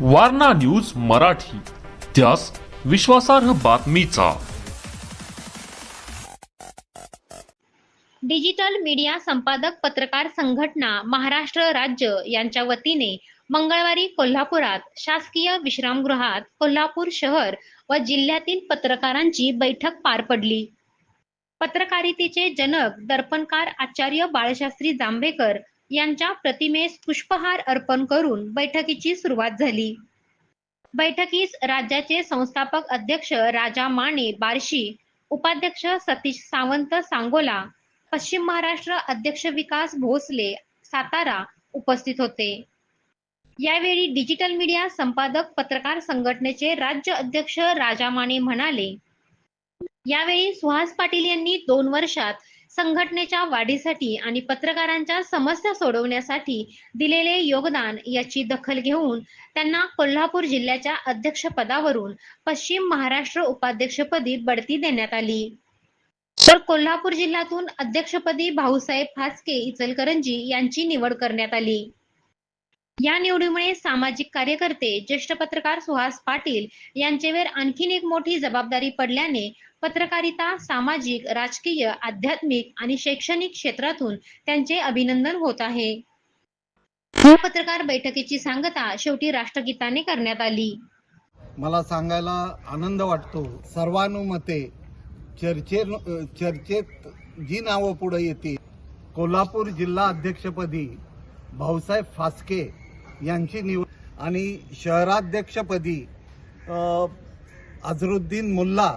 Warna news Marathi. त्यास विश्वासार्ह बातमीचा. डिजिटल मीडिया संपादक पत्रकार संघटना महाराष्ट्र राज्य यांच्या वतीने मंगळवारी कोल्हापुरात शासकीय विश्रामगृहात कोल्हापूर शहर व जिल्ह्यातील पत्रकारांची बैठक पार पडली. पत्रकारितेचे जनक दर्पणकार आचार्य बाळशास्त्री जांभेकर यांच्या प्रतिमेस पुष्पहार अर्पण करून बैठकीची सुरुवात झाली. बैठकीस राज्याचे संस्थापक अध्यक्ष राजा माने बार्शी उपाध्यक्ष सतीश सावंत सांगोला पश्चिम महाराष्ट्र अध्यक्ष विकास भोसले सातारा उपस्थित होते. यावेळी डिजिटल मीडिया संपादक पत्रकार संघटनेचे राज्य अध्यक्ष राजा माने म्हणाले यावेळी सुहास पाटील यांनी दोन वर्षात संघटनेच्या वाढीसाठी आणि पत्रकारांच्या समस्या सोडवण्यासाठी दिलेले योगदान याची दखल घेऊन त्यांना कोल्हापूर जिल्ह्याच्या अध्यक्षपदावरून पश्चिम महाराष्ट्र उपाध्यक्षपदी बढती देण्यात आली. तर कोल्हापूर जिल्ह्यातून अध्यक्षपदी भाऊसाहेब फासके इचलकरंजी यांची निवड करण्यात आली. या निवडीमुळे सामाजिक कार्यकर्ते ज्येष्ठ पत्रकार सुहास पाटील यांचेवर आणखीन एक मोठी जबाबदारी पडल्याने पत्रकारिता सामाजिक राजकीय आध्यात्मिक आणि शैक्षणिक क्षेत्रातून त्यांचे अभिनंदन होत आहे. या पत्रकार बैठकीची सांगता शेवटी राष्ट्रगीताने करण्यात आली. मला सांगायला आनंद वाटतो. सर्वानुमते चर्चे चर्चेत जी नावं पुढे येतील कोल्हापूर जिल्हा अध्यक्षपदी भाऊसाहेब फासके यांची निवड आणि शहराध्यक्षपदी अझरुद्दीन मुल्ला.